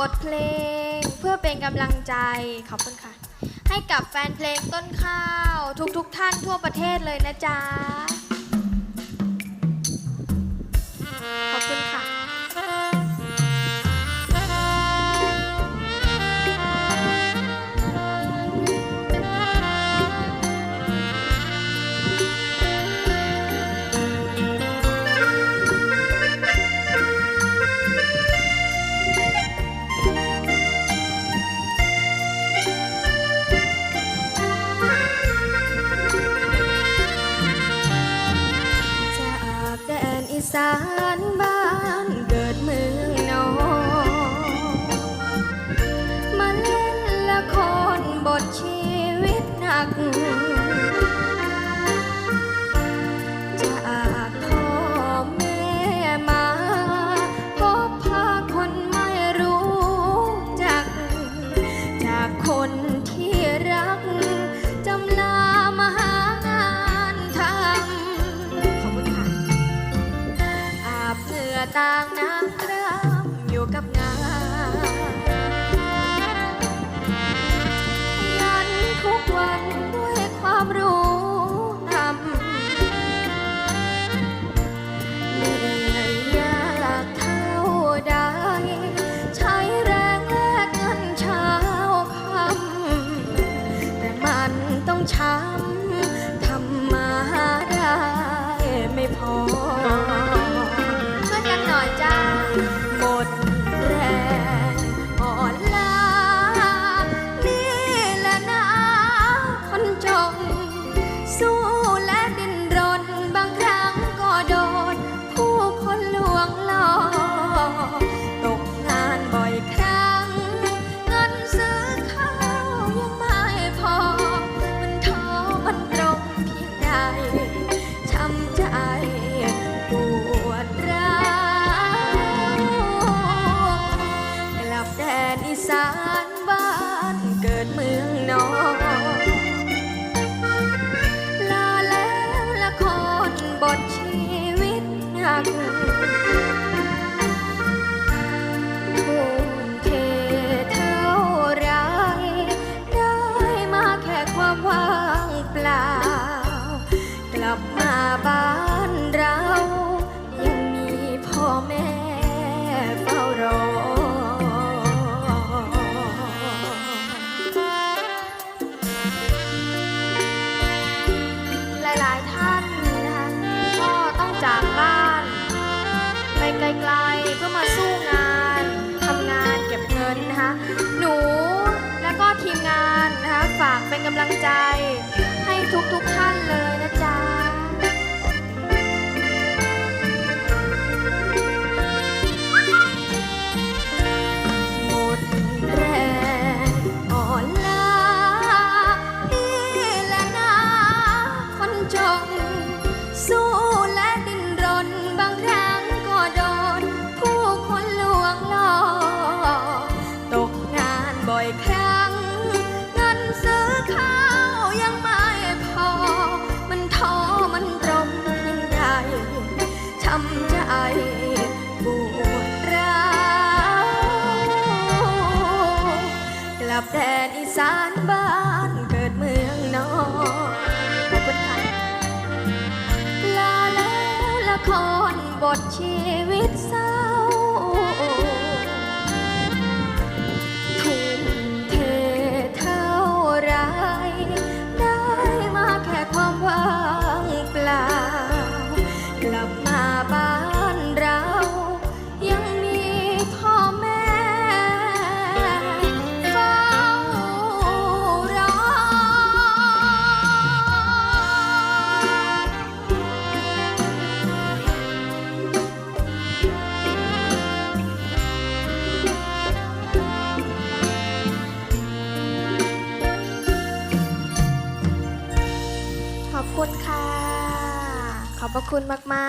บทเพลงเพื่อเป็นกำลังใจขอบคุณค่ะ ให้กับแฟนเพลงต้นข้าว ทุกๆทท่านทั่วประเทศเลยนะจ๊ะ ต่างน้ำ บ้านเรา ยังมีพ่อแม่เฝ้ารอ หลายท่านนะคะก็ต้องจากบ้าน ไปไกลๆเพื่อมาสู้งานทำงานเก็บเงินนะคะหนูและก็ทีมงานนะคะฝากเป็นกำลังใจ แดนอีสานบ้านเกิดเมืองนอนคนไทยลาแล้วละครบทชีวิตเา คุณค่ะ ขอบพระคุณมาก ๆ